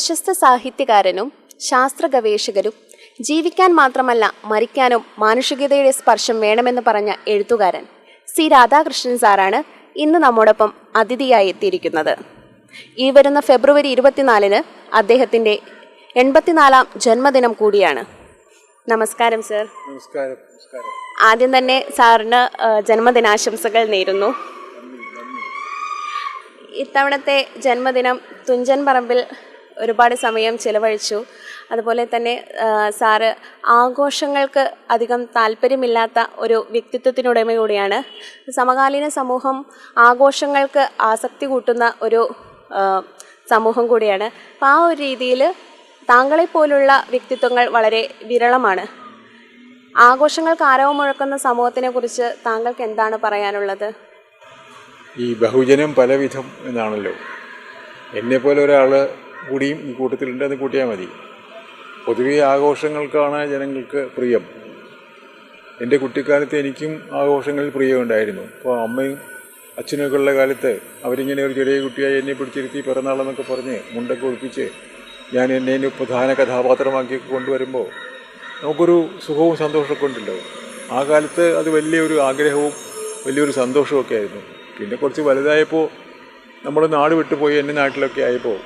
പ്രശസ്ത സാഹിത്യകാരനും ശാസ്ത്ര ഗവേഷകരും ജീവിക്കാൻ മാത്രമല്ല മരിക്കാനും മാനുഷികതയുടെ സ്പർശം വേണമെന്ന് പറഞ്ഞ എഴുത്തുകാരൻ സി രാധാകൃഷ്ണൻ സാറാണ് ഇന്ന് നമ്മോടൊപ്പം അതിഥിയായി എത്തിയിരിക്കുന്നത്. ഈ വരുന്ന ഫെബ്രുവരി ഇരുപത്തിനാലിന് അദ്ദേഹത്തിന്റെ എൺപത്തിനാലാം ജന്മദിനം കൂടിയാണ്. നമസ്കാരം സർ. നമസ്കാരം ആദ്യം തന്നെ സാറിന് ജന്മദിനാശംസകൾ നേരുന്നു. ഇത്തവണത്തെ ജന്മദിനം തുഞ്ചൻ പറമ്പിൽ ഒരുപാട് സമയം ചിലവഴിച്ചു. അതുപോലെ തന്നെ സാറ് ആഘോഷങ്ങൾക്ക് അധികം താല്പര്യമില്ലാത്ത ഒരു വ്യക്തിത്വത്തിനുടമ കൂടിയാണ് സമകാലീന സമൂഹം ആഘോഷങ്ങൾക്ക് ആസക്തി കൂട്ടുന്ന ഒരു സമൂഹം കൂടിയാണ്. അപ്പം ആ ഒരു രീതിയിൽ താങ്കളെപ്പോലുള്ള വ്യക്തിത്വങ്ങൾ വളരെ വിരളമാണ്. ആഘോഷങ്ങൾക്ക് ആരവം മുഴക്കുന്ന സമൂഹത്തിനെ കുറിച്ച് താങ്കൾക്ക് എന്താണ് പറയാനുള്ളത്? ഈ ബഹുജനം പലവിധം എന്നാണല്ലോ. എന്നെപ്പോലെ ഒരാൾ കൂടിയും ഈ കൂട്ടത്തിലുണ്ടെന്ന് കൂട്ടിയാൽ മതി. പൊതുവെ ആഘോഷങ്ങൾക്കാണ് ജനങ്ങൾക്ക് പ്രിയം. എന്റെ കുട്ടിക്കാലത്ത് എനിക്കും ആഘോഷങ്ങളിൽ പ്രിയമുണ്ടായിരുന്നു. അപ്പോൾ അമ്മയും അച്ഛനൊക്കെ ഉള്ള കാലത്ത് അവരിങ്ങനെ ഒരു ചെറിയ കുട്ടിയായി എന്നെ പിടിച്ചിരുത്തി പിറന്നാളെന്നൊക്കെ പറഞ്ഞ് മുണ്ടൊക്കെ ഒളിപ്പിച്ച് ഞാൻ എന്നെ പ്രധാന കഥാപാത്രമാക്കി കൊണ്ടുവരുമ്പോൾ നമുക്കൊരു സുഖവും സന്തോഷമൊക്കെ ഉണ്ടല്ലോ. ആ കാലത്ത് അത് വലിയൊരു ആഗ്രഹവും വലിയൊരു സന്തോഷമൊക്കെ ആയിരുന്നു. പിന്നെ കുറച്ച് വലുതായപ്പോൾ നമ്മൾ നാട് വിട്ടുപോയി എന്റെ നാട്ടിലൊക്കെ ആയപ്പോൾ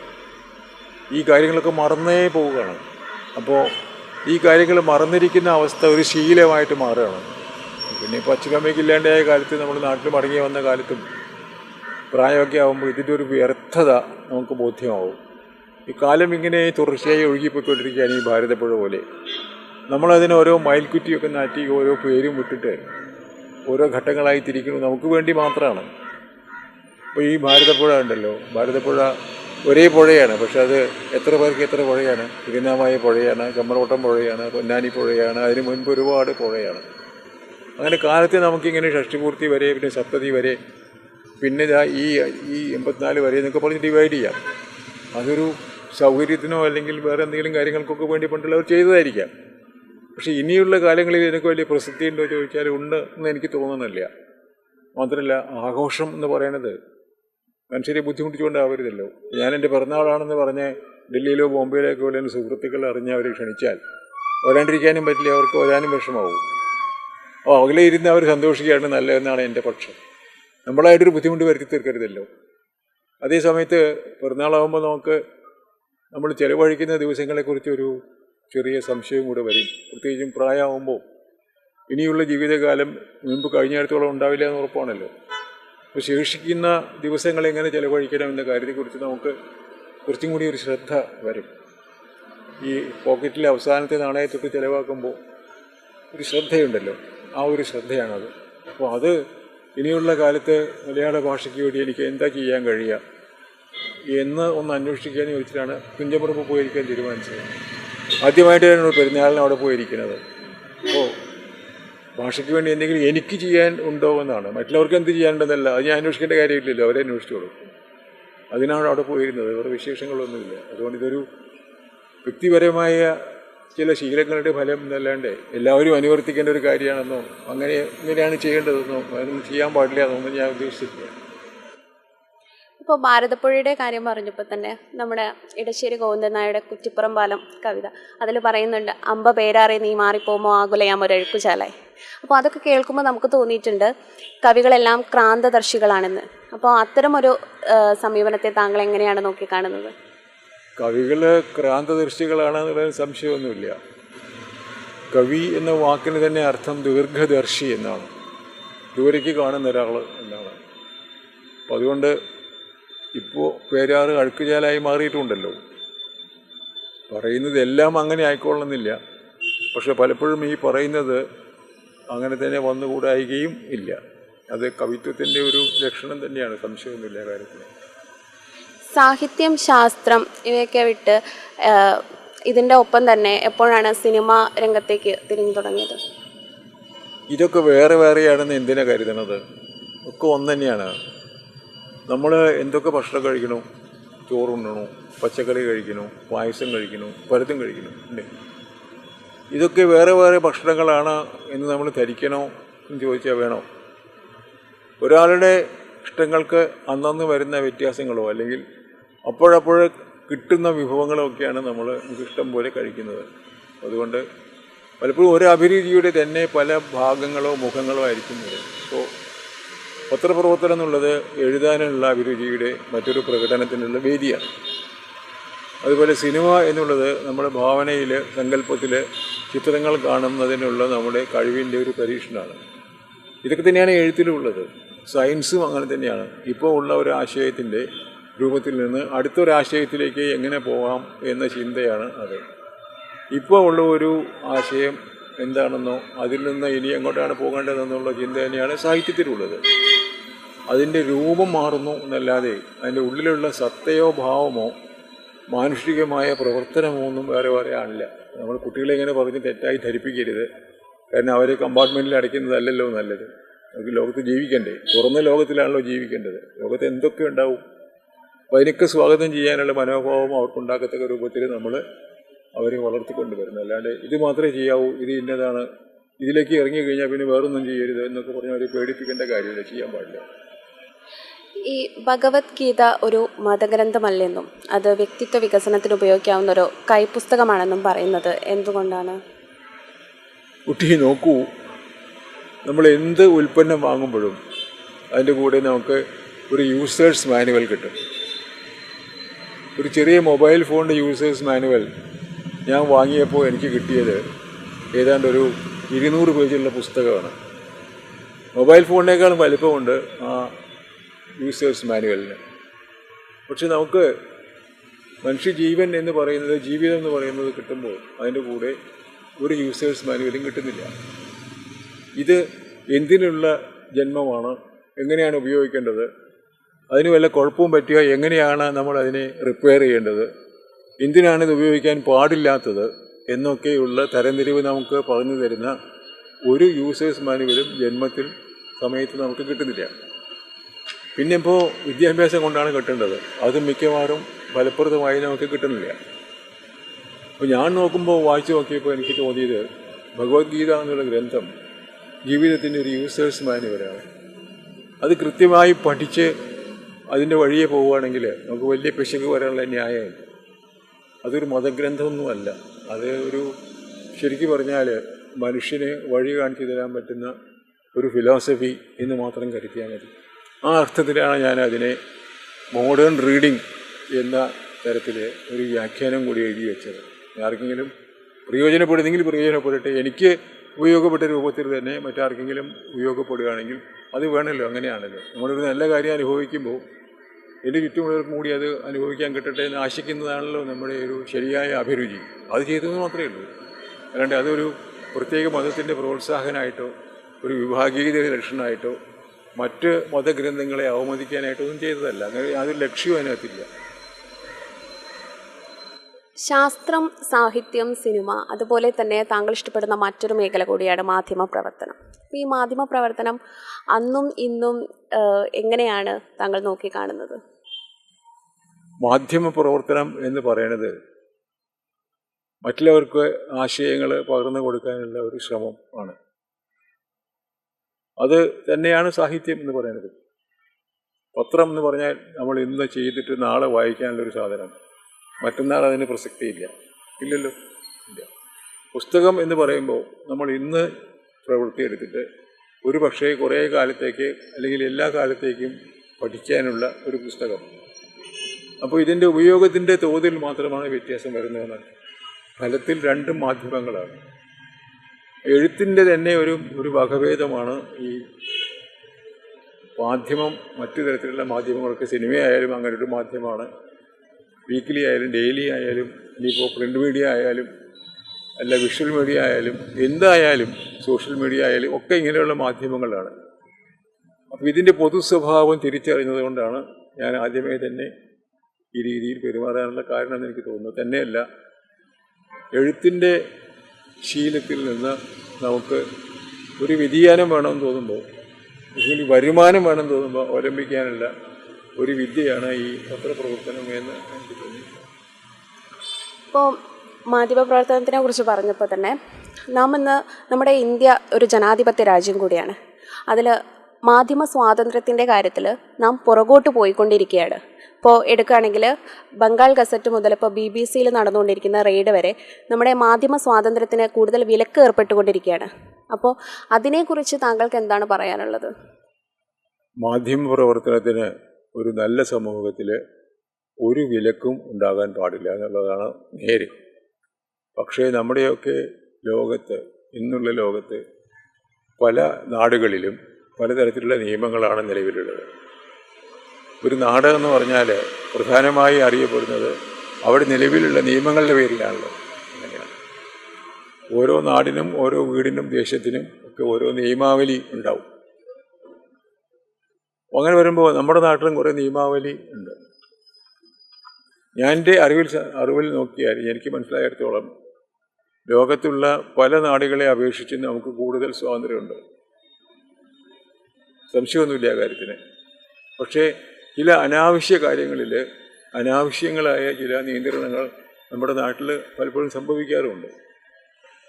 ഈ കാര്യങ്ങളൊക്കെ മറന്നേ പോവുകയാണ്. അപ്പോൾ ഈ കാര്യങ്ങൾ മറന്നിരിക്കുന്ന അവസ്ഥ ഒരു ശീലമായിട്ട് മാറുകയാണ്. പിന്നെ ഇപ്പോൾ അച്ഛനമ്മയ്ക്ക് ഇല്ലാണ്ടായ കാലത്ത് നമ്മൾ നാട്ടിൽ മടങ്ങി വന്ന കാലത്തും പ്രായമൊക്കെ ആകുമ്പോൾ ഇതിന്റെ ഒരു വ്യർത്ഥത നമുക്ക് ബോധ്യമാവും. ഈ കാലം ഇങ്ങനെ തുടർച്ചയായി ഒഴുകിപ്പോയിക്കൊണ്ടിരിക്കുകയാണ് ഈ ഭാരതപ്പുഴ പോലെ. നമ്മളതിന് ഓരോ മയിൽക്കുറ്റിയൊക്കെ നാറ്റി ഓരോ പേരും വിട്ടിട്ട് ഓരോ ഘട്ടങ്ങളായി തിരിക്കുന്നു. നമുക്ക് വേണ്ടി മാത്രമാണ്. അപ്പോൾ ഈ ഭാരതപ്പുഴ ഉണ്ടല്ലോ. ഭാരതപ്പുഴ ഒരേ പുഴയാണ് പക്ഷെ അത് എത്ര പേർക്ക് എത്ര പുഴയാണ്? തിരുനാമായ പുഴയാണ് കമ്മലോട്ടം പുഴയാണ് പൊന്നാനി പുഴയാണ് അതിന് മുൻപ് ഒരുപാട് പുഴയാണ്. അങ്ങനെ കാലത്തെ നമുക്കിങ്ങനെ ഷഷ്ടിപൂർത്തി വരെ പിന്നെ സപ്തതി വരെ പിന്നെ ഈ ഈ എൺപത്തിനാല് വരെ എന്നൊക്കെ പറഞ്ഞ് ഡിവൈഡ് ചെയ്യാം. അതൊരു സൗകര്യത്തിനോ അല്ലെങ്കിൽ വേറെ എന്തെങ്കിലും കാര്യങ്ങൾക്കൊക്കെ വേണ്ടി പണ്ടുള്ളവർ ചെയ്തതായിരിക്കാം. പക്ഷേ ഇനിയുള്ള കാലങ്ങളിൽ ഇതിനൊക്കെ വലിയ പ്രസിദ്ധിയുണ്ടോ ചോദിച്ചാൽ ഉണ്ട് എന്ന് എനിക്ക് തോന്നുന്നില്ല. മാത്രമല്ല ആഘോഷം എന്ന് പറയുന്നത് മനുഷ്യരെ ബുദ്ധിമുട്ടിച്ചുകൊണ്ടാവരുതല്ലോ ഞാൻ എന്റെ പിറന്നാളാണെന്ന് പറഞ്ഞ് ഡൽഹിയിലോ ബോംബെയിലേക്കോ അല്ലെങ്കിൽ സുഹൃത്തുക്കൾ അറിഞ്ഞ് അവരെ ക്ഷണിച്ചാൽ വരാണ്ടിരിക്കാനും പറ്റില്ല അവർക്ക് വരാനും വിഷമാവും ഓ അകലെ ഇരുന്ന് അവർ സന്തോഷിക്കുകയാണ് നല്ലതെന്നാണ് എന്റെ പക്ഷം. നമ്മളായിട്ടൊരു ബുദ്ധിമുട്ട് വരുത്തി തീർക്കരുതല്ലോ. അതേ സമയത്ത് പിറന്നാളാകുമ്പോൾ നമുക്ക് നമ്മൾ ചിലവഴിക്കുന്ന ദിവസങ്ങളെക്കുറിച്ച് ഒരു ചെറിയ സംശയം കൂടെ വരും. പ്രത്യേകിച്ചും പ്രായമാകുമ്പോൾ ഇനിയുള്ള ജീവിതകാലം മുൻപ് കഴിഞ്ഞിടത്തോളം ഉണ്ടാവില്ല എന്ന് ഉറപ്പാണല്ലോ. അപ്പോൾ ശേഷിക്കുന്ന ദിവസങ്ങൾ എങ്ങനെ ചിലവഴിക്കണം എന്ന കാര്യത്തെക്കുറിച്ച് നമുക്ക് കുറച്ചും കൂടി ഒരു ശ്രദ്ധ വരും. ഈ പോക്കറ്റിലെ അവസാനത്തെ നാണയത്തൊക്കെ ചിലവാക്കുമ്പോൾ ഒരു ശ്രദ്ധയുണ്ടല്ലോ. ആ ഒരു ശ്രദ്ധയാണത്. അപ്പോൾ അത് ഇനിയുള്ള കാലത്ത് മലയാള ഭാഷയ്ക്ക് വേണ്ടി എനിക്ക് എന്താ ചെയ്യാൻ കഴിയുക എന്ന് ഒന്ന് അന്വേഷിക്കാൻ ചോദിച്ചിട്ടാണ് കുഞ്ചപ്പുറത്ത് പോയിരിക്കാൻ തീരുമാനിച്ചത്. ആദ്യമായിട്ട് ആദ്യമായിട്ടാണ് പെരുന്നാളിന് അവിടെ പോയിരിക്കുന്നത്. അപ്പോൾ ഭാഷയ്ക്ക് വേണ്ടി എന്തെങ്കിലും എനിക്ക് ചെയ്യാൻ ഉണ്ടോ എന്നാണ്. മറ്റുള്ളവർക്ക് എന്ത് ചെയ്യാനുണ്ടെന്നല്ല. അത് ഞാൻ അന്വേഷിക്കേണ്ട കാര്യമില്ലല്ലോ. അവരെ അന്വേഷിച്ചോളൂ. അതിനാണ് അവിടെ പോയിരുന്നത്. വേറെ വിശേഷങ്ങളൊന്നുമില്ല. അതുകൊണ്ട് ഇതൊരു വ്യക്തിപരമായ ചില ശീലങ്ങളുടെ ഫലം എന്നല്ലാണ്ട് എല്ലാവരും അനുവർത്തിക്കേണ്ട ഒരു കാര്യമാണെന്നോ അങ്ങനെ ഇങ്ങനെയാണ് ചെയ്യേണ്ടതെന്നോ അതൊന്നും ചെയ്യാൻ പാടില്ല എന്നൊന്നും ഞാൻ ഉദ്ദേശിച്ചിട്ടില്ല. ഇപ്പോൾ ഭാരതപ്പുഴയുടെ കാര്യം പറഞ്ഞപ്പോൾ തന്നെ നമ്മുടെ ഇടശ്ശേരി ഗോവിന്ദൻ നായരുടെ കുറ്റിപ്പുറം പാലം കവിത അതിൽ പറയുന്നുണ്ട് അമ്പ പേരാറി നീ മാറിപ്പോമോ ആകുലയാം ഒരഴുക്കുചാലായി. അപ്പോൾ അതൊക്കെ കേൾക്കുമ്പോൾ നമുക്ക് തോന്നിയിട്ടുണ്ട് കവികളെല്ലാം ക്രാന്തദർശികളാണെന്ന്. അപ്പോൾ അത്തരമൊരു സമീപനത്തെ താങ്കൾ എങ്ങനെയാണ് നോക്കി നോക്കിക്കാണുന്നത്? കവികൾ ക്രാന്തദർശികളാണെന്നുള്ളതിന് സംശയമൊന്നുമില്ല. കവി എന്ന വാക്കിന് തന്നെ അർത്ഥം ദീർഘദർശി എന്നാണ്. ദൂരയ്ക്ക് കാണുന്ന ഒരാൾ എന്നാണ്. അപ്പോൾ അതുകൊണ്ട് ഇപ്പോൾ പേരാറ് അഴുക്കുചാലായി മാറിയിട്ടുണ്ടല്ലോ. പറയുന്നത് എല്ലാം അങ്ങനെ ആയിക്കൊള്ളുന്നില്ല പക്ഷെ പലപ്പോഴും ഈ പറയുന്നത് അങ്ങനെ തന്നെ വന്നുകൂടായികയും ഇല്ല. അത് കവിത്വത്തിന്റെ ഒരു ലക്ഷണം തന്നെയാണ് സംശയമൊന്നുമില്ല കാര്യത്തിൽ. സാഹിത്യം ശാസ്ത്രം ഇവയൊക്കെ വിട്ട് ഇതിന്റെ ഇതിന്റെ ഒപ്പം തന്നെ എപ്പോഴാണ് സിനിമ രംഗത്തേക്ക് തിരിഞ്ഞു തുടങ്ങിയത്? ഇതൊക്കെ വേറെ വേറെയാണെന്ന് എന്തിനാ കരുതണത്? ഒക്കെ ഒന്ന് തന്നെയാണ്. നമ്മൾ എന്തൊക്കെ ഭക്ഷണം കഴിക്കണു? ചോറുണ്ണണു പച്ചക്കറി കഴിക്കണു പായസം കഴിക്കണു പരുത്തും കഴിക്കണു അല്ലേ? ഇതൊക്കെ വേറെ വേറെ ഭക്ഷണങ്ങളാണ് എന്ന് നമ്മൾ ധരിക്കണോ എന്ന് ചോദിച്ചാൽ വേണോ? ഒരാളുടെ ഇഷ്ടങ്ങൾക്ക് അന്നന്ന് വരുന്ന വ്യത്യാസങ്ങളോ അല്ലെങ്കിൽ അപ്പോഴപ്പോൾ കിട്ടുന്ന വിഭവങ്ങളോ ഒക്കെയാണ് നമ്മൾ ഇഷ്ടം പോലെ കഴിക്കുന്നത്. അതുകൊണ്ട് പലപ്പോഴും ഒരു അഭിരുചിയുടെ തന്നെ പല ഭാഗങ്ങളോ മുഖങ്ങളോ ആയിരിക്കും വരും അപ്പോൾ പത്രപ്രവർത്തനം എന്നുള്ളത് എഴുതാനുള്ള അഭിരുചിയുടെ മറ്റൊരു പ്രകടനത്തിനുള്ള വേദിയാണ്. അതുപോലെ സിനിമ എന്നുള്ളത് നമ്മുടെ ഭാവനയിൽ സങ്കല്പത്തിൽ ചിത്രങ്ങൾ കാണുന്നതിനുള്ള നമ്മുടെ കഴിവിന്റെ ഒരു പരീക്ഷണമാണ്. ഇതൊക്കെ തന്നെയാണ് എഴുത്തിലുള്ളത്. സയൻസും അങ്ങനെ തന്നെയാണ്. ഇപ്പോൾ ഉള്ള ഒരു ആശയത്തിന്റെ രൂപത്തിൽ നിന്ന് അടുത്തൊരാശയത്തിലേക്ക് എങ്ങനെ പോകാം എന്ന ചിന്തയാണ് അത്. ഇപ്പോൾ ഉള്ള ഒരു ആശയം എന്താണെന്നോ അതിൽ നിന്ന് ഇനി എങ്ങോട്ടാണ് പോകേണ്ടതെന്നുള്ള ചിന്ത തന്നെയാണ് സാഹിത്യത്തിലുള്ളത്. അതിന്റെ രൂപം മാറുന്നു എന്നല്ലാതെ അതിന്റെ ഉള്ളിലുള്ള സത്തയോ ഭാവമോ മാനുഷികമായ പ്രവർത്തനമൊന്നും വേറെ വേറെ ആണില്ല നമ്മൾ കുട്ടികളെ ഇങ്ങനെ പറഞ്ഞ് തെറ്റായി ധരിപ്പിക്കരുത്. കാരണം അവരെ കമ്പാർട്ട്മെന്റിൽ അടയ്ക്കുന്നതല്ലല്ലോ നല്ലത്. നമുക്ക് ലോകത്ത് ജീവിക്കണ്ടേ? തുറന്ന ലോകത്തിലാണല്ലോ ജീവിക്കേണ്ടത്. ലോകത്ത് എന്തൊക്കെ ഉണ്ടാവും? അപ്പോൾ സ്വാഗതം ചെയ്യാനുള്ള മനോഭാവം അവർക്കുണ്ടാക്കത്തക്ക രൂപത്തിൽ നമ്മൾ അവരെ വളർത്തിക്കൊണ്ടുവരുന്നത് അല്ലാണ്ട് ഇത് മാത്രമേ ചെയ്യാവൂ ഇത് ഇന്നതാണ്. ഇതിലേക്ക് ഇറങ്ങി കഴിഞ്ഞാൽ പിന്നെ വേറൊന്നും ചെയ്യരുത് എന്നൊക്കെ പറഞ്ഞ് അവരെ പേടിപ്പിക്കേണ്ട കാര്യമില്ല. ചെയ്യാൻ പാടില്ല. ഈ ഭഗവത്ഗീത ഒരു മതഗ്രന്ഥമല്ലെന്നും അത് വ്യക്തിത്വ വികസനത്തിന് ഉപയോഗിക്കാവുന്ന ഒരു കൈപുസ്തകമാണെന്നും പറയുന്നത് എന്തുകൊണ്ടാണ്? കുട്ടി നോക്കൂ. നമ്മൾ എന്ത് ഉൽപ്പന്നം വാങ്ങുമ്പോഴും അതിന്റെ കൂടെ നമുക്ക് ഒരു യൂസേഴ്സ് മാനുവൽ കിട്ടും. ഒരു ചെറിയ മൊബൈൽ ഫോണിന്റെ യൂസേഴ്സ് മാനുവൽ ഞാൻ വാങ്ങിയപ്പോൾ എനിക്ക് കിട്ടിയത് ഏതാണ്ട് ഒരു ഇരുന്നൂറ് പേജുള്ള പുസ്തകമാണ്. മൊബൈൽ ഫോണിനേക്കാളും വലിപ്പമുണ്ട്. ആ യൂസേഴ്സ് മാനുവലിന്. പക്ഷെ നമുക്ക് മനുഷ്യജീവൻ എന്ന് പറയുന്നത് ജീവിതം എന്ന് പറയുന്നത് കിട്ടുമ്പോൾ അതിന്റെ കൂടെ ഒരു യൂസേഴ്സ് മാനുവലും കിട്ടുന്നില്ല. ഇത് എന്തിനുള്ള ജന്മമാണ്? എങ്ങനെയാണ് ഉപയോഗിക്കേണ്ടത്? അതിന് വല്ല കുഴപ്പവും പറ്റുക എങ്ങനെയാണ് നമ്മൾ അതിനെ റിപ്പയർ ചെയ്യേണ്ടത്? എന്തിനാണ് ഇത് ഉപയോഗിക്കാൻ പാടില്ലാത്തത്? എന്നൊക്കെയുള്ള തരംതിരിവ് നമുക്ക് പറഞ്ഞു തരുന്ന ഒരു യൂസേഴ്സ് മാനുവലും ജന്മത്തിൽ സമയത്ത് നമുക്ക് കിട്ടുന്നില്ല. പിന്നെ ഇപ്പോൾ വിദ്യാഭ്യാസം കൊണ്ടാണ് കിട്ടേണ്ടത്. അത് മിക്കവാറും ഫലപ്രദമായി നമുക്ക് കിട്ടുന്നില്ല. അപ്പോൾ ഞാൻ നോക്കുമ്പോൾ വായിച്ചു നോക്കിയപ്പോൾ എനിക്ക് തോന്നിയത് ഭഗവത്ഗീത എന്നുള്ള ഗ്രന്ഥം ജീവിതത്തിന്റെ ഒരു യൂസേഴ്സ് മാനുവലാണ് അത് കൃത്യമായി പഠിച്ച് അതിന്റെ വഴിയെ പോവുകയാണെങ്കിൽ നമുക്ക് വലിയ പിശക് വരാനുള്ള ന്യായമില്ല. അതൊരു മതഗ്രന്ഥമൊന്നുമല്ല. അത് ഒരു ശരിക്കും പറഞ്ഞാൽ മനുഷ്യന് വഴി കാണിച്ചു തരാൻ പറ്റുന്ന ഒരു ഫിലോസഫി എന്ന് മാത്രം കരുതിയാൽ മതി. ആ അർത്ഥത്തിലാണ് ഞാൻ അതിനെ മോഡേൺ റീഡിംഗ് എന്ന തരത്തിൽ ഒരു വ്യാഖ്യാനം കൂടി എഴുതി വെച്ചത്. ആർക്കെങ്കിലും പ്രയോജനപ്പെടുന്നെങ്കിൽ പ്രയോജനപ്പെടട്ടെ. എനിക്ക് ഉപയോഗപ്പെട്ട രൂപത്തിൽ തന്നെ മറ്റാർക്കെങ്കിലും ഉപയോഗപ്പെടുകയാണെങ്കിൽ അത് വേണമല്ലോ അങ്ങനെയാണല്ലോ. നമ്മളൊരു നല്ല കാര്യം അനുഭവിക്കുമ്പോൾ എന്റെ ചുറ്റുമുള്ളവർക്ക് കൂടി അത് അനുഭവിക്കാൻ കിട്ടട്ടെ എന്ന് ആശിക്കുന്നതാണല്ലോ നമ്മുടെ ഒരു ശരിയായ അഭിരുചി. അത് ചെയ്തത് മാത്രമേ ഉള്ളൂ. അല്ലാണ്ട് അതൊരു പ്രത്യേക മതത്തിന്റെ പ്രോത്സാഹനമായിട്ടോ ഒരു വിഭാഗീയതയുടെ ലക്ഷണമായിട്ടോ മറ്റ് മതഗ്രന്ഥങ്ങളെ അവമതിക്കാനായിട്ടൊന്നും ചെയ്തതല്ല. അങ്ങനെ യാതൊരു ലക്ഷ്യവും അതിനകത്തില്ല. ശാസ്ത്രം സാഹിത്യം സിനിമ അതുപോലെ തന്നെ താങ്കൾ ഇഷ്ടപ്പെടുന്ന മറ്റൊരു മേഖല കൂടിയാണ് മാധ്യമ പ്രവർത്തനം ഈ മാധ്യമ പ്രവർത്തനം അന്നും ഇന്നും എങ്ങനെയാണ് താങ്കൾ നോക്കിക്കാണുന്നത്? മാധ്യമ പ്രവർത്തനം എന്ന് പറയുന്നത് മറ്റുള്ളവർക്ക് ആശയങ്ങൾ പകർന്നു കൊടുക്കാനുള്ള ഒരു ശ്രമം ആണ്. അത് തന്നെയാണ് സാഹിത്യം എന്ന് പറയുന്നത്. പത്രം എന്ന് പറഞ്ഞാൽ നമ്മൾ ഇന്ന് ചെയ്തിട്ട് നാളെ വായിക്കാനുള്ളൊരു സാധനം മറ്റന്നാൾ അതിന് പ്രസക്തിയില്ല. ഇല്ലല്ലോ? ഇല്ല. പുസ്തകം എന്ന് പറയുമ്പോൾ നമ്മൾ ഇന്ന് പ്രവൃത്തി എടുത്തിട്ട് ഒരു പക്ഷേ കുറേ കാലത്തേക്ക് അല്ലെങ്കിൽ എല്ലാ കാലത്തേക്കും പഠിക്കാനുള്ള ഒരു പുസ്തകം. അപ്പോൾ ഇതിന്റെ ഉപയോഗത്തിന്റെ തോതിൽ മാത്രമാണ് വ്യത്യാസം വരുന്നതെന്നാണ്. ഫലത്തിൽ രണ്ട് മാധ്യമങ്ങളാണ്. എഴുത്തിന്റെ തന്നെ ഒരു ഒരു വകഭേദമാണ് ഈ മാധ്യമം മറ്റു തരത്തിലുള്ള മാധ്യമങ്ങൾക്ക് സിനിമയായാലും അങ്ങനെ ഒരു മാധ്യമമാണ്. വീക്കിലി ആയാലും ഡെയിലി ആയാലും ഇനിയിപ്പോൾ പ്രിന്റ് മീഡിയ ആയാലും അല്ല വിഷ്വൽ മീഡിയ ആയാലും എന്തായാലും സോഷ്യൽ മീഡിയ ആയാലും ഒക്കെ ഇങ്ങനെയുള്ള മാധ്യമങ്ങളാണ്. അപ്പോൾ ഇതിന്റെ പൊതു സ്വഭാവം തിരിച്ചറിഞ്ഞത് കൊണ്ടാണ് ഞാൻ ആദ്യമേ തന്നെ ഈ രീതിയിൽ പെരുമാറാനുള്ള കാരണം എന്ന് എനിക്ക് തോന്നുന്നു. തന്നെയല്ല എഴുത്തിന്റെ ശീലത്തിൽ നിന്ന് നമുക്ക് ഒരു വ്യതിയാനം വേണമെന്ന് തോന്നുമ്പോൾ അല്ലെങ്കിൽ വരുമാനം വേണമെന്ന് തോന്നുമ്പോൾ അവലംബിക്കാനുള്ള ഒരു വിദ്യയാണ് ഈ പത്രപ്രവർത്തനം എന്ന് എനിക്ക് തോന്നി ഇപ്പോൾ മാധ്യമപ്രവർത്തനത്തിനെ കുറിച്ച് പറഞ്ഞപ്പോൾ തന്നെ നാം ഇന്ന് നമ്മുടെ ഇന്ത്യ ഒരു ജനാധിപത്യ രാജ്യം കൂടിയാണ്. അതിൽ മാധ്യമ സ്വാതന്ത്ര്യത്തിന്റെ കാര്യത്തിൽ നാം പുറകോട്ട് പോയിക്കൊണ്ടിരിക്കുകയാണ്. ഇപ്പോൾ എടുക്കുകയാണെങ്കിൽ ബംഗാൾ ഗസറ്റ് മുതൽ ഇപ്പോൾ ബി ബി സിയിൽ നടന്നുകൊണ്ടിരിക്കുന്ന റെയ്ഡ് വരെ നമ്മുടെ മാധ്യമ സ്വാതന്ത്ര്യത്തിന് കൂടുതൽ വിലക്ക് ഏർപ്പെട്ടുകൊണ്ടിരിക്കുകയാണ്. അപ്പോൾ അതിനെക്കുറിച്ച് താങ്കൾക്ക് എന്താണ് പറയാനുള്ളത്? മാധ്യമ പ്രവർത്തനത്തിന് ഒരു നല്ല സമൂഹത്തിൽ ഒരു വിലക്കും ഉണ്ടാകാൻ പാടില്ല എന്നുള്ളതാണ് നേര്. പക്ഷേ നമ്മുടെയൊക്കെ ലോകത്ത് ഇന്നുള്ള ലോകത്ത് പല നാടുകളിലും പലതരത്തിലുള്ള നിയമങ്ങളാണ് നിലവിലുള്ളത്. ഒരു നാട് എന്ന് പറഞ്ഞാൽ പ്രധാനമായി അറിയപ്പെടുന്നത് അവിടെ നിലവിലുള്ള നിയമങ്ങളുടെ പേരിലാണല്ലോ അങ്ങനെയാണ്. ഓരോ നാടിനും ഓരോ വീടിനും ദേശത്തിനും ഒക്കെ ഓരോ നിയമാവലി ഉണ്ടാവും. അങ്ങനെ വരുമ്പോൾ നമ്മുടെ നാട്ടിലും കുറേ നിയമാവലി ഉണ്ട്. ഞാൻ എന്റെ അറിവിൽ അറിവിൽ നോക്കിയാൽ എനിക്ക് മനസ്സിലായിടത്തോളം ലോകത്തുള്ള പല നാടുകളെ അപേക്ഷിച്ച് നമുക്ക് കൂടുതൽ സ്വാതന്ത്ര്യമുണ്ട്. സംശയമൊന്നുമില്ല ആ കാര്യത്തിന്. പക്ഷേ ചില അനാവശ്യ കാര്യങ്ങളിൽ അനാവശ്യങ്ങളായ ചില നിയന്ത്രണങ്ങൾ നമ്മുടെ നാട്ടിൽ പലപ്പോഴും സംഭവിക്കാറുമുണ്ട്.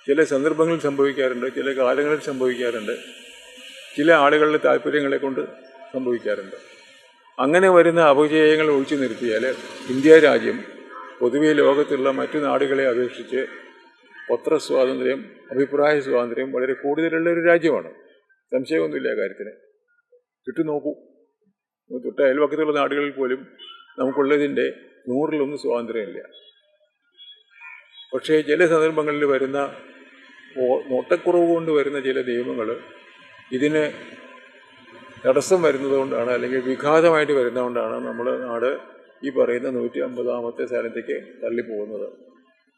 ചില സന്ദർഭങ്ങളിൽ സംഭവിക്കാറുണ്ട് ചില കാലങ്ങളിൽ സംഭവിക്കാറുണ്ട് ചില ആളുകളുടെ താല്പര്യങ്ങളെ കൊണ്ട് സംഭവിക്കാറുണ്ട്. അങ്ങനെ വരുന്ന അപജയങ്ങൾ ഒഴിച്ചു നിർത്തിയാൽ ഇന്ത്യ രാജ്യം പൊതുവെ ലോകത്തുള്ള മറ്റു നാടുകളെ അപേക്ഷിച്ച് പത്ര സ്വാതന്ത്ര്യം അഭിപ്രായ സ്വാതന്ത്ര്യം വളരെ കൂടുതലുള്ള ഒരു രാജ്യമാണ്. സംശയമൊന്നുമില്ല കാര്യത്തിന്. ചുറ്റും നോക്കൂ തൊട്ട് അയൽവക്കത്തുള്ള നാടുകളിൽ പോലും നമുക്കുള്ളതിന്റെ നൂറിലൊന്നും സ്വാതന്ത്ര്യമില്ല. പക്ഷേ ചില സന്ദർഭങ്ങളിൽ വരുന്ന നോട്ടക്കുറവ് കൊണ്ട് വരുന്ന ചില നിയമങ്ങൾ ഇതിന് തടസ്സം വരുന്നതുകൊണ്ടാണ് അല്ലെങ്കിൽ വിഘാതമായിട്ട് വരുന്നതുകൊണ്ടാണ് നമ്മുടെ നാട് ഈ പറയുന്ന നൂറ്റി അമ്പതാമത്തെ സ്ഥലത്തേക്ക് തള്ളിപ്പോകുന്നത്.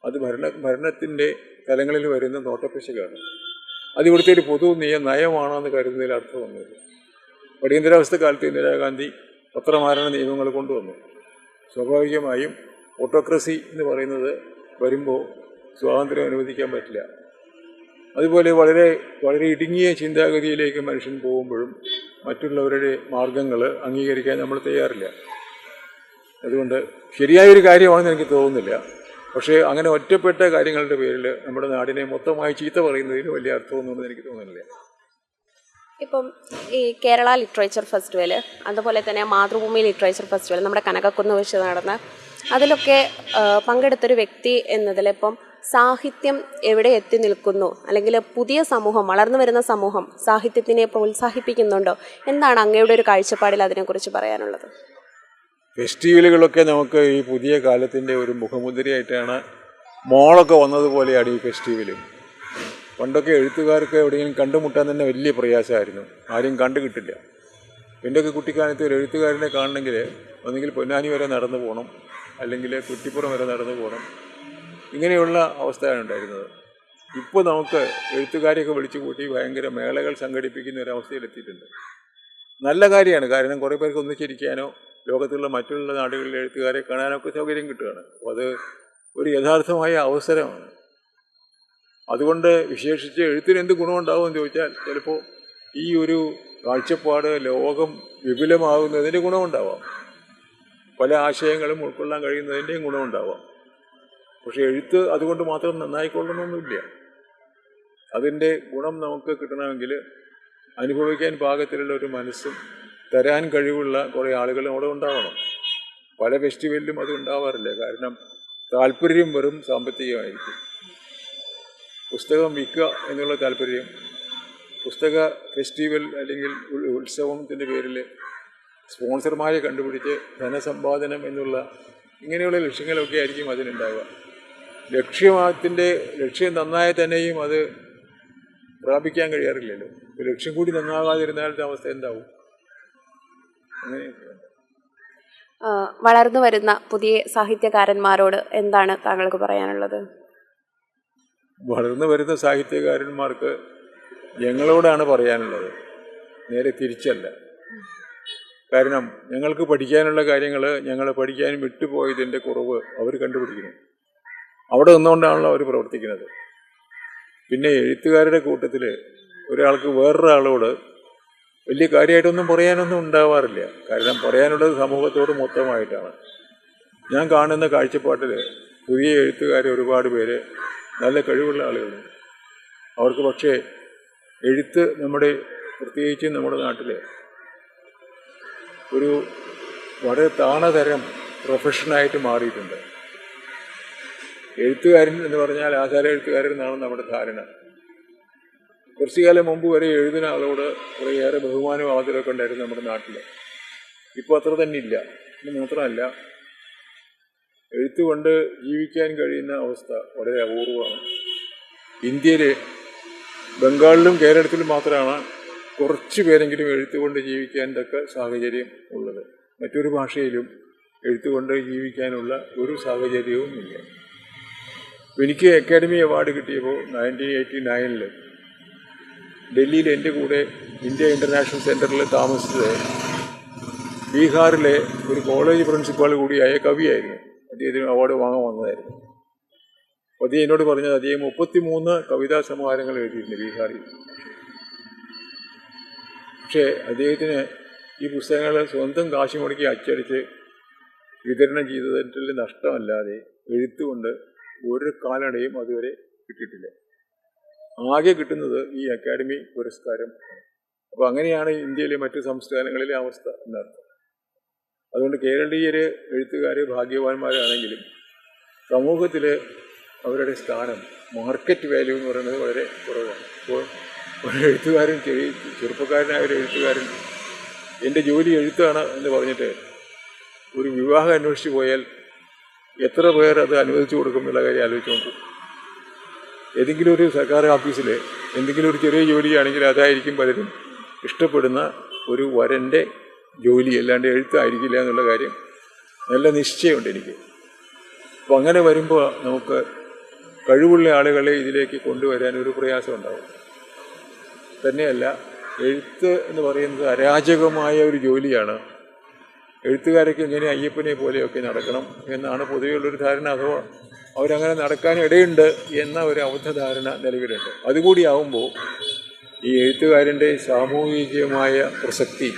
അത് ഭരണ ഭരണത്തിന്റെ തലങ്ങളിൽ വരുന്ന നോട്ടപ്പിശകാണ് അത് ഇവിടുത്തെ ഒരു പൊതു നിയ നയമാണോ എന്ന് കരുതുന്നതിൽ അർത്ഥമൊന്നുമില്ല. അടിയന്തരാവസ്ഥ കാലത്ത് ഇന്ദിരാഗാന്ധി പത്രമാരണ നിയമങ്ങൾ കൊണ്ടുവന്നു. സ്വാഭാവികമായും ഓട്ടോക്രസി എന്ന് പറയുന്നത് വരുമ്പോൾ സ്വാതന്ത്ര്യം അനുവദിക്കാൻ പറ്റില്ല. അതുപോലെ വളരെ വളരെ ഇടുങ്ങിയ ചിന്താഗതിയിലേക്ക് മനുഷ്യൻ പോകുമ്പോഴും മറ്റുള്ളവരുടെ മാർഗങ്ങൾ അംഗീകരിക്കാൻ നമ്മൾ തയ്യാറില്ല. അതുകൊണ്ട് ശരിയായൊരു കാര്യമാണെന്ന് എനിക്ക് തോന്നുന്നില്ല. പക്ഷേ അങ്ങനെ ഒറ്റപ്പെട്ട കാര്യങ്ങളുടെ പേരിൽ നമ്മുടെ നാടിനെ മൊത്തമായി ചീത്ത പറയുന്നതിന് വലിയ അർത്ഥമൊന്നുമെന്ന് എനിക്ക് തോന്നുന്നില്ല. ഇപ്പം ഈ കേരള ലിറ്ററേച്ചർ ഫെസ്റ്റിവൽ അതുപോലെ തന്നെ മാതൃഭൂമി ലിറ്ററേച്ചർ ഫെസ്റ്റിവൽ നമ്മുടെ കനകക്കുന്ന് വെച്ച് നടന്ന അതിലൊക്കെ പങ്കെടുത്തൊരു വ്യക്തി എന്നതിലിപ്പം സാഹിത്യം എവിടെ എത്തി നിൽക്കുന്നു? അല്ലെങ്കിൽ പുതിയ സമൂഹം വളർന്നു വരുന്ന സമൂഹം സാഹിത്യത്തിനെ പ്രോത്സാഹിപ്പിക്കുന്നുണ്ടോ എന്താണ് അങ്ങയുടെ ഒരു കാഴ്ചപ്പാടിൽ അതിനെക്കുറിച്ച് പറയാനുള്ളത്? ഫെസ്റ്റിവലുകളൊക്കെ നമുക്ക് ഈ പുതിയ കാലത്തിന്റെ ഒരു മുഖമുദ്രയായിട്ടാണ് മോളൊക്കെ വന്നതുപോലെയാണ് ഈ ഫെസ്റ്റിവലും. പണ്ടൊക്കെ എഴുത്തുകാർക്ക് എവിടെയെങ്കിലും കണ്ടുമുട്ടാൻ തന്നെ വലിയ പ്രയാസമായിരുന്നു. ആരും കണ്ടു കിട്ടില്ല എന്റെയൊക്കെ കുട്ടിക്കാലത്ത് ഒരു എഴുത്തുകാരനെ കാണണമെങ്കിൽ ഒന്നുകിൽ പൊന്നാനി വരെ നടന്നു പോകണം അല്ലെങ്കിൽ കുറ്റിപ്പുറം വരെ നടന്നു പോകണം. ഇങ്ങനെയുള്ള അവസ്ഥയാണ് ഉണ്ടായിരുന്നത്. ഇപ്പോൾ നമുക്ക് എഴുത്തുകാരെയൊക്കെ വിളിച്ചു കൂട്ടി ഭയങ്കര മേളകൾ സംഘടിപ്പിക്കുന്ന ഒരു അവസ്ഥയിലെത്തിയിട്ടുണ്ട് നല്ല കാര്യമാണ്. കാരണം കുറേ പേർക്ക് ഒന്നിച്ചിരിക്കാനോ ലോകത്തുള്ള മറ്റുള്ള നാടുകളിലെ എഴുത്തുകാരെ കാണാനൊക്കെ സൗകര്യം കിട്ടുകയാണ്. അപ്പോൾ അത് ഒരു യഥാർത്ഥമായ അവസരമാണ്. അതുകൊണ്ട് വിശേഷിച്ച് എഴുത്തിന് എന്ത് ഗുണമുണ്ടാകുമെന്ന് ചോദിച്ചാൽ ചിലപ്പോൾ ഈ ഒരു കാഴ്ചപ്പാട് ലോകം വിപുലമാകുന്നതിന്റെ ഗുണമുണ്ടാവാം. പല ആശയങ്ങളും ഉൾക്കൊള്ളാൻ കഴിയുന്നതിന്റെയും ഗുണമുണ്ടാവാം. പക്ഷേ എഴുത്ത് അതുകൊണ്ട് മാത്രം നന്നായിക്കൊള്ളണമെന്നില്ല. അതിന്റെ ഗുണം നമുക്ക് കിട്ടണമെങ്കിൽ അനുഭവിക്കാൻ പാകത്തിലുള്ള ഒരു മനസ്സും തരാൻ കഴിവുള്ള കുറേ ആളുകളും അവിടെ ഉണ്ടാവണം. പല ഫെസ്റ്റിവലിലും അത് ഉണ്ടാവാറില്ല. കാരണം താല്പര്യം വെറും സാമ്പത്തികമായിരിക്കും. പുസ്തകം വിൽക്കുക എന്നുള്ള താല്പര്യം. പുസ്തക ഫെസ്റ്റിവൽ അല്ലെങ്കിൽ ഉത്സവത്തിന്റെ പേരിൽ സ്പോൺസർമാരെ കണ്ടുപിടിച്ച് ധനസമ്പാദനം എന്നുള്ള ഇങ്ങനെയുള്ള ലക്ഷ്യങ്ങളൊക്കെ ആയിരിക്കും അതിനുണ്ടാവുക. ലക്ഷ്യത്തിന്റെ ലക്ഷ്യം നന്നായി തന്നെയും അത് പ്രാപിക്കാൻ കഴിയാറില്ലല്ലോ. ലക്ഷ്യം കൂടി നന്നാകാതിരുന്നാലത്തെ അവസ്ഥ എന്താവും? വളർന്നു വരുന്ന പുതിയ സാഹിത്യകാരന്മാരോട് എന്താണ് താങ്കൾക്ക് പറയാനുള്ളത്? വളർന്നു വരുന്ന സാഹിത്യകാരന്മാർക്ക് ഞങ്ങളോടാണ് പറയാനുള്ളത്. നേരെ തിരിച്ചല്ല. കാരണം ഞങ്ങൾക്ക് പഠിക്കാനുള്ള കാര്യങ്ങൾ ഞങ്ങൾ പഠിക്കാൻ വിട്ടുപോയതിന്റെ കുറവ് അവർ കണ്ടുപിടിക്കുന്നു. അവിടെ നിന്നുകൊണ്ടാണല്ലോ അവർ പ്രവർത്തിക്കുന്നത്. പിന്നെ എഴുത്തുകാരുടെ കൂട്ടത്തിൽ ഒരാൾക്ക് വേറൊരാളോട് വലിയ കാര്യമായിട്ടൊന്നും പറയാനൊന്നും ഉണ്ടാവാറില്ല. കാരണം പറയാനുള്ളത് സമൂഹത്തോട് മൊത്തമായിട്ടാണ്. ഞാൻ കാണുന്ന കാഴ്ചപ്പാട്ടിൽ പുതിയ എഴുത്തുകാർ ഒരുപാട് പേര് നല്ല കഴിവുള്ള ആളുകളുണ്ട്. അവർക്ക് പക്ഷേ എഴുത്ത് നമ്മുടെ പ്രത്യേകിച്ച് നമ്മുടെ നാട്ടിൽ ഒരു വളരെ താണതരം പ്രൊഫഷനായിട്ട് മാറിയിട്ടുണ്ട്. എഴുത്തുകാരൻ എന്ന് പറഞ്ഞാൽ ആചാര എഴുത്തുകാരൻ എന്നാണ് നമ്മുടെ ധാരണ. കുറച്ചു കാലം മുമ്പ് വരെ എഴുതുന്ന ആളോട് കുറേയേറെ ബഹുമാനവും ആദരവൊക്കെ ഉണ്ടായിരുന്നു നമ്മുടെ നാട്ടിൽ ഇപ്പോൾ അത്ര തന്നെ ഇല്ല. ഇത് മാത്രമല്ല എഴുത്തുകൊണ്ട് ജീവിക്കാൻ കഴിയുന്ന അവസ്ഥ വളരെ അപൂർവമാണ്. ഇന്ത്യയിൽ ബംഗാളിലും കേരളത്തിലും മാത്രമാണ് കുറച്ച് പേരെങ്കിലും എഴുത്തുകൊണ്ട് ജീവിക്കാൻ തക്ക സാഹചര്യം ഉള്ളത്. മറ്റൊരു ഭാഷയിലും എഴുത്തുകൊണ്ട് ജീവിക്കാനുള്ള ഒരു സാഹചര്യവും ഇല്ല. എനിക്ക് അക്കാഡമി അവാർഡ് കിട്ടിയപ്പോൾ നയന്റീൻ എയ്റ്റി നയനിൽ ഡൽഹിയിൽ എന്റെ കൂടെ ഇന്ത്യ ഇന്റർനാഷണൽ സെന്ററിൽ താമസിച്ചത് ബീഹാറിലെ ഒരു കോളേജ് പ്രിൻസിപ്പാൾ കൂടിയായ കവിയായിരുന്നു. അദ്ദേഹത്തിന് അവാർഡ് വാങ്ങാൻ വന്നതായിരുന്നു. അദ്ദേഹം എന്നോട് പറഞ്ഞത് അദ്ദേഹം മുപ്പത്തിമൂന്ന് കവിതാ സമാഹാരങ്ങൾ എഴുതിയിട്ടുണ്ട് ബീഹാറിൽ. പക്ഷേ അദ്ദേഹത്തിന് ഈ പുസ്തകങ്ങൾ സ്വന്തം കാശ് മുടക്കി അച്ചടിച്ച് വിതരണം ചെയ്തതിൽ നഷ്ടമല്ലാതെ എഴുത്തുകൊണ്ട് ഒരു കാലടയും അതുവരെ കിട്ടിയിട്ടില്ല. ആകെ കിട്ടുന്നത് ഈ അക്കാഡമി പുരസ്കാരം അപ്പോൾ അങ്ങനെയാണ് ഇന്ത്യയിലെ മറ്റു സംസ്ഥാനങ്ങളിലെ അവസ്ഥ എന്നർത്ഥം. അതുകൊണ്ട് കേരളീയർ എഴുത്തുകാർ ഭാഗ്യവാന്മാരാണെങ്കിലും സമൂഹത്തിൽ അവരുടെ സ്ഥാനം മാർക്കറ്റ് വാല്യൂ എന്ന് പറയുന്നത് വളരെ കുറവാണ്. ഇപ്പോൾ ഒരു എഴുത്തുകാരൻ ചെറിയ ചെറുപ്പക്കാരനായ ഒരു എഴുത്തുകാരൻ എന്റെ ജോലി എഴുത്താണ് എന്ന് പറഞ്ഞിട്ട് ഒരു വിവാഹം അന്വേഷിച്ച് പോയാൽ എത്ര പേർ അത് അനുവദിച്ചു കൊടുക്കും എന്നുള്ള കാര്യം ആലോചിച്ചുകൊണ്ട് ഏതെങ്കിലും ഒരു സർക്കാർ ഓഫീസിൽ എന്തെങ്കിലും ഒരു ചെറിയ ജോലിയാണെങ്കിൽ അതായിരിക്കും പലരും ഇഷ്ടപ്പെടുന്ന ഒരു വരന്റെ ജോലി അല്ലാണ്ട് എഴുത്തായിരിക്കില്ല എന്നുള്ള കാര്യം നല്ല നിശ്ചയമുണ്ട് എനിക്ക്. അപ്പം അങ്ങനെ വരുമ്പോൾ നമുക്ക് കഴിവുള്ള ആളുകളെ ഇതിലേക്ക് കൊണ്ടുവരാൻ ഒരു പ്രയാസം ഉണ്ടാവും. തന്നെയല്ല എഴുത്ത് എന്ന് പറയുന്നത് അരാജകമായ ഒരു ജോലിയാണ്. എഴുത്തുകാരൊക്കെ ഇങ്ങനെ അയ്യപ്പനെ പോലെയൊക്കെ നടക്കണം എന്നാണ് പൊതുവെയുള്ളൊരു ധാരണ അഥവാ അവരങ്ങനെ നടക്കാനിടയുണ്ട് എന്ന ഒരു അബദ്ധധാരണ നിലവിലുണ്ട്. അതുകൂടി ആവുമ്പോൾ ഈ എഴുത്തുകാരന്റെ സാമൂഹികമായ പ്രസക്തി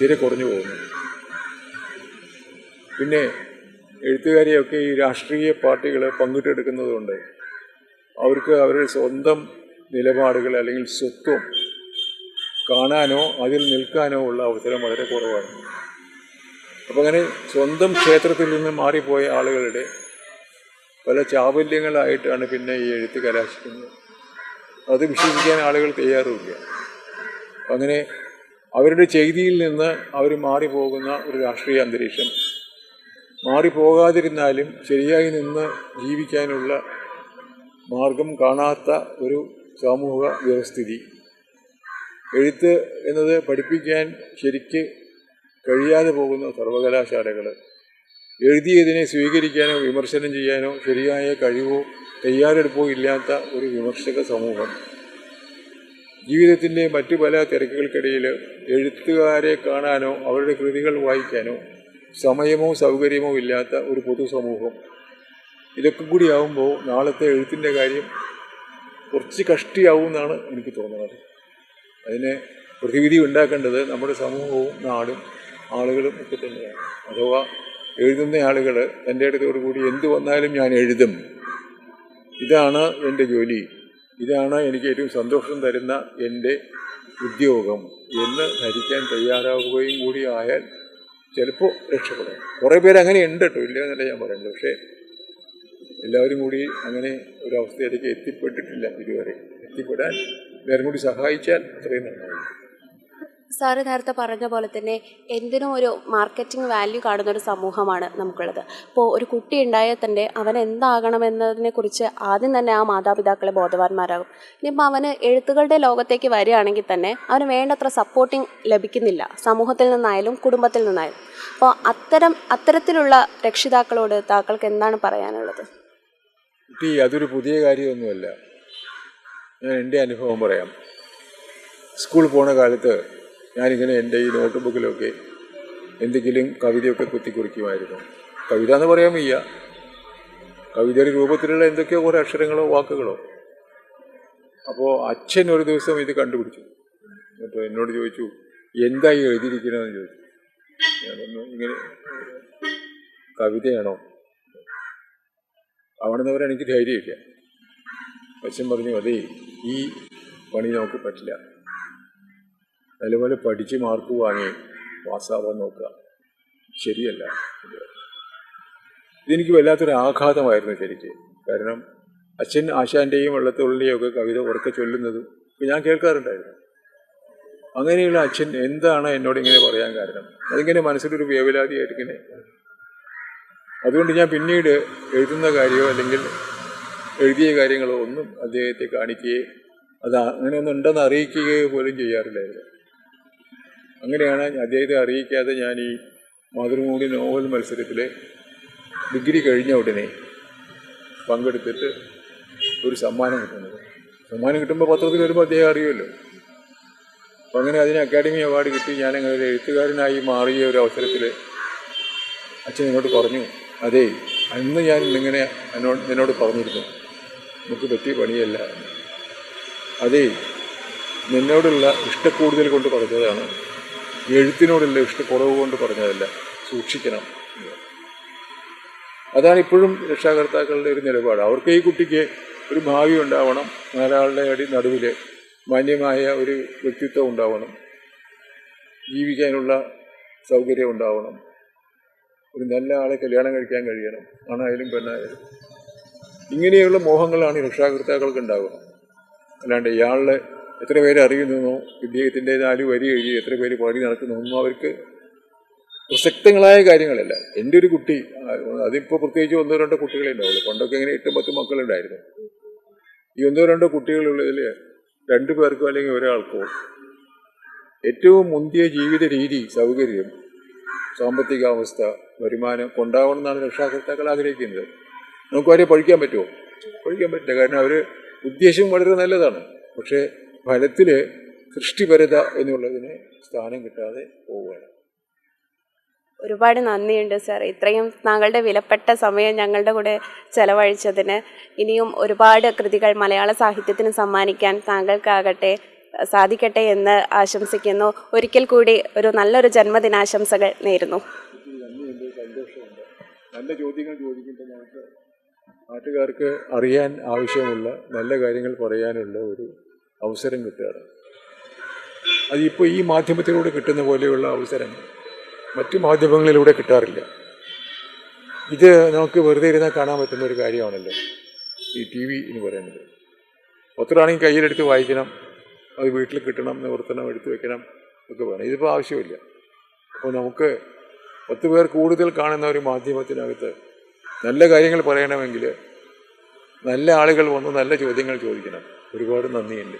തീരെ കുറഞ്ഞു പോകുന്നു. പിന്നെ എഴുത്തുകാരെയൊക്കെ ഈ രാഷ്ട്രീയ പാർട്ടികൾ പങ്കിട്ടെടുക്കുന്നതുകൊണ്ട് അവർക്ക് അവരുടെ സ്വന്തം നിലപാടുകൾ അല്ലെങ്കിൽ സ്വത്വം കാണാനോ അതിൽ നിൽക്കാനോ ഉള്ള അവസരം വളരെ കുറവാണ്. അപ്പം അങ്ങനെ സ്വന്തം ക്ഷേത്രത്തിൽ നിന്ന് മാറിപ്പോയ ആളുകളുടെ പല ചാബല്യങ്ങളായിട്ടാണ് പിന്നെ ഈ എഴുത്ത് കലാശിക്കുന്നത്. അത് വിശ്വസിക്കാൻ ആളുകൾ തയ്യാറുമില്ല. അങ്ങനെ അവരുടെ ചെയ്തിയിൽ നിന്ന് അവർ മാറിപ്പോകുന്ന ഒരു രാഷ്ട്രീയ അന്തരീക്ഷം. മാറിപ്പോകാതിരുന്നാലും ശരിയായി നിന്ന് ജീവിക്കാനുള്ള മാർഗം കാണാത്ത ഒരു സാമൂഹിക വ്യവസ്ഥിതി. എഴുത്ത് എന്നത് പഠിപ്പിക്കാൻ ശരിക്ക് കഴിയാതെ പോകുന്ന സർവകലാശാലകൾ എഴുതിയതിനെ സ്വീകരിക്കാനോ വിമർശനം ചെയ്യാനോ ശരിയായ കഴിവോ തയ്യാറെടുപ്പോ ഇല്ലാത്ത ഒരു വിമർശക സമൂഹം. ജീവിതത്തിന്റെ മറ്റു പല തിരക്കുകൾക്കിടയിൽ എഴുത്തുകാരെ കാണാനോ അവരുടെ കൃതികൾ വായിക്കാനോ സമയമോ സൗകര്യമോ ഇല്ലാത്ത ഒരു പൊതുസമൂഹം. ഇതൊക്കെ കൂടി ആവുമ്പോൾ നാളത്തെ എഴുത്തിന്റെ കാര്യം കുറച്ച് കഷ്ടിയാവും എന്നാണ് എനിക്ക് തോന്നുന്നത്. അതിന് പ്രതിവിധി ഉണ്ടാക്കേണ്ടത് നമ്മുടെ സമൂഹവും നാടും ആളുകളും ഒക്കെ തന്നെയാണ്. അഥവാ എഴുതുന്ന ആളുകൾ എന്റെ അടുത്തോടു കൂടി എന്ത് വന്നാലും ഞാൻ എഴുതും. ഇതാണ് എന്റെ ജോലി. ഇതാണ് എനിക്ക് ഏറ്റവും സന്തോഷം തരുന്ന എന്റെ ഉദ്യോഗം. എന്ന് ധരിക്കാൻ തയ്യാറാവുകയും കൂടി ആയാൽ ചിലപ്പോൾ രക്ഷപ്പെടാം. കുറേ പേര് അങ്ങനെ ഉണ്ട് കേട്ടോ. ഇല്ല എന്നല്ല ഞാൻ പറയുന്നത്. പക്ഷേ എല്ലാവരും കൂടി അങ്ങനെ ഒരവസ്ഥയിലേക്ക് എത്തിപ്പെട്ടിട്ടില്ല ഇതുവരെ. എത്തിപ്പെടാൻ എല്ലാവരും കൂടി സഹായിച്ചാൽ അത്രയും നന്നാവും. സാറ് നേരത്തെ പറഞ്ഞ പോലെ തന്നെ എന്തിനും ഒരു മാർക്കറ്റിംഗ് വാല്യൂ കാണുന്ന ഒരു സമൂഹമാണ് നമുക്കുള്ളത്. ഇപ്പോൾ ഒരു കുട്ടി ഉണ്ടായാൽ തന്നെ അവൻ എന്താകണമെന്നതിനെ കുറിച്ച് ആദ്യം തന്നെ ആ മാതാപിതാക്കളെ ബോധവാന്മാരാകും. ഇനിയിപ്പോൾ അവന് എഴുത്തുകളുടെ ലോകത്തേക്ക് വരികയാണെങ്കിൽ തന്നെ അവന് വേണ്ടത്ര സപ്പോർട്ടിങ് ലഭിക്കുന്നില്ല. സമൂഹത്തിൽ നിന്നായാലും കുടുംബത്തിൽ നിന്നായാലും. അപ്പോൾ അത്തരം അത്തരത്തിലുള്ള രക്ഷിതാക്കളോട് താക്കൾക്ക് എന്താണ് പറയാനുള്ളത്? അതൊരു പുതിയ കാര്യമൊന്നുമല്ല. ഞാൻ എന്റെ അനുഭവം പറയാം. സ്കൂളിൽ പോണ കാലത്ത് ഞാനിങ്ങനെ എന്റെ ഈ നോട്ട് ബുക്കിലൊക്കെ എന്തെങ്കിലും കവിതയൊക്കെ കുത്തിക്കുറിക്കുമായിരുന്നു. കവിത എന്ന് പറയാൻ വയ്യ. കവിതയുടെ രൂപത്തിലുള്ള എന്തൊക്കെയോ കുറേ അക്ഷരങ്ങളോ വാക്കുകളോ. അപ്പോൾ അച്ഛൻ ഒരു ദിവസം ഇത് കണ്ടുപിടിച്ചു. എന്നിട്ട് എന്നോട് ചോദിച്ചു എന്തായി എഴുതിയിരിക്കണമെന്ന് ചോദിച്ചു. ഞാനൊന്ന് ഇങ്ങനെ കവിതയാണോ? അവിടെ നിന്ന് എനിക്ക് ധൈര്യമില്ല. അച്ഛൻ പറഞ്ഞു അതേ ഈ പണി നമുക്ക് പറ്റില്ല. നല്ലപോലെ പഠിച്ച് മാർക്ക് വാങ്ങി പാസ്സാവാൻ നോക്കുക. ശരിയല്ല ഇത്. ഇതെനിക്ക് വല്ലാത്തൊരു ആഘാതമായിരുന്നു ശരിക്ക്. കാരണം അച്ഛൻ ആശാന്റെയും വെള്ളത്തുള്ളിയും ഒക്കെ കവിത ഉറക്കെ ചൊല്ലുന്നത് ഞാൻ കേൾക്കാറുണ്ടായിരുന്നു. അങ്ങനെയുള്ള അച്ഛൻ എന്താണ് എന്നോട് ഇങ്ങനെ പറയാൻ കാരണം? അതിങ്ങനെ മനസ്സിലൊരു വേവലാതിയായിട്ട് ഇങ്ങനെ അതുകൊണ്ട് ഞാൻ പിന്നീട് എഴുതുന്ന കാര്യമോ അല്ലെങ്കിൽ എഴുതിയ കാര്യങ്ങളോ ഒന്നും അദ്ദേഹത്തെ കാണിക്കുകയോ അത് അങ്ങനെ ഒന്നും ഉണ്ടെന്ന് അറിയിക്കുകയോ പോലും ചെയ്യാറില്ലായിരുന്നു. അങ്ങനെയാണ് അദ്ദേഹത്തെ അറിയിക്കാതെ ഞാൻ ഈ മാതൃഭൂമി നോവൽ മത്സരത്തിൽ ഡിഗ്രി കഴിഞ്ഞ ഉടനെ പങ്കെടുത്തിട്ട് ഒരു സമ്മാനം കിട്ടുന്നത്. സമ്മാനം കിട്ടുമ്പോൾ പത്രത്തിൽ വരുമ്പോൾ അദ്ദേഹം അറിയുമല്ലോ. അപ്പം അങ്ങനെ അതിന് അക്കാഡമി അവാർഡ് കിട്ടി. ഞാനങ്ങനെ ഒരു എഴുത്തുകാരനായി മാറിയ ഒരു അവസരത്തിൽ അച്ഛൻ എന്നോട് പറഞ്ഞു അതെ അന്ന് ഞാൻ ഇങ്ങനെ എന്നോട് എന്നോട് പറഞ്ഞിരുന്നു. നമുക്ക് പറ്റിയ പണിയല്ല. അതെ നിന്നോടുള്ള ഇഷ്ടക്കൂടുതൽ കൊണ്ട് പറഞ്ഞതാണ് എഴുത്തിനോടുള്ള ഇഷ്ടക്കുറവ് കൊണ്ട് പറഞ്ഞതല്ല സൂക്ഷിക്കണം അതാണ് ഇപ്പോഴും രക്ഷാകർത്താക്കളുടെ ഒരു നിലപാട്. അവർക്ക് ഈ കുട്ടിക്ക് ഒരു ഭാവി ഉണ്ടാവണം നാലാളുടെ അടി നടുവിൽ മാന്യമായ ഒരു വ്യക്തിത്വം ഉണ്ടാവണം ജീവിക്കാനുള്ള സൗകര്യം ഉണ്ടാവണം ഒരു നല്ല ആളെ കല്യാണം കഴിക്കാൻ കഴിയണം ആണായാലും പെണ്ണായാലും. ഇങ്ങനെയുള്ള മോഹങ്ങളാണ് രക്ഷാകർത്താക്കൾക്ക് ഉണ്ടാവുക. അല്ലാണ്ട് ഇയാളുടെ എത്ര പേര് അറിയുന്നോ ഇദ്ദേഹത്തിന്റെ നാല് വരി എഴുതി എത്ര പേര് പാടി നടക്കുന്നൊന്നും അവർക്ക് പ്രസക്തങ്ങളായ കാര്യങ്ങളല്ല. എന്റെ ഒരു കുട്ടി അതിപ്പോൾ പ്രത്യേകിച്ച് ഒന്നോ രണ്ടോ കുട്ടികളെ ഉണ്ടാവുള്ളൂ. പണ്ടൊക്കെ ഇങ്ങനെ എട്ടും പത്തും മക്കളുണ്ടായിരുന്നു. ഈ ഒന്നോ രണ്ടോ കുട്ടികളുള്ളതിൽ രണ്ടു പേർക്കോ അല്ലെങ്കിൽ ഒരാൾക്കോ ഏറ്റവും മുന്തിയ ജീവിത രീതി സൗകര്യം സാമ്പത്തികാവസ്ഥ വരുമാനം കൊണ്ടാവണം എന്നാണ് രക്ഷാകർത്താക്കൾ ആഗ്രഹിക്കുന്നത്. നമുക്ക് അവരെ പഠിക്കാൻ പറ്റുമോ? പഠിക്കാൻ പറ്റില്ല. കാരണം അവർ ഉദ്ദേശം വളരെ നല്ലതാണ്. പക്ഷേ ഫലത്തിൽ സൃഷ്ടിപരത എന്നുള്ളതിന് സ്ഥാനം കിട്ടാതെ പോവുകയാണ്. ഒരുപാട് നന്ദിയുണ്ട് സാർ. ഇത്രയും താങ്കളുടെ വിലപ്പെട്ട സമയം ഞങ്ങളുടെ കൂടെ ചെലവഴിച്ചതിന്. ഇനിയും ഒരുപാട് കൃതികൾ മലയാള സാഹിത്യത്തിന് സമ്മാനിക്കാൻ താങ്കൾക്കാകട്ടെ സാധിക്കട്ടെ എന്ന് ആശംസിക്കുന്നു. ഒരിക്കൽ കൂടി ഒരു നല്ലൊരു ജന്മദിനാശംസകൾ നേരുന്നു. നല്ല ചോദ്യങ്ങൾ ചോദിക്കുമ്പോൾ നമുക്ക് നാട്ടുകാർക്ക് അറിയാൻ ആവശ്യമുള്ള നല്ല കാര്യങ്ങൾ പറയാനുള്ള ഒരു അവസരം കിട്ടുകയാണ്. അതിപ്പോൾ ഈ മാധ്യമത്തിലൂടെ കിട്ടുന്ന പോലെയുള്ള അവസരം മറ്റു മാധ്യമങ്ങളിലൂടെ കിട്ടാറില്ല. ഇത് നമുക്ക് വെറുതെ ഇരുന്നാൽ കാണാൻ പറ്റുന്ന ഒരു കാര്യമാണല്ലോ ഈ ടി വി എന്ന് പറയുന്നത്. പത്രമാണെങ്കിൽ കയ്യിലെടുത്ത് വായിക്കണം അത് വീട്ടിൽ കിട്ടണം നിവർത്തണം എടുത്ത് വെക്കണം ഒക്കെ വേണം. ഇതിപ്പോൾ ആവശ്യമില്ല. അപ്പോൾ നമുക്ക് പത്ത് പേർ കൂടുതൽ കാണുന്ന ഒരു മാധ്യമത്തിനകത്ത് നല്ല കാര്യങ്ങൾ പറയണമെങ്കിൽ നല്ല ആളുകൾ വന്ന് നല്ല ചോദ്യങ്ങൾ ചോദിക്കണം. ഒരുപാട് നന്ദിയുണ്ട്.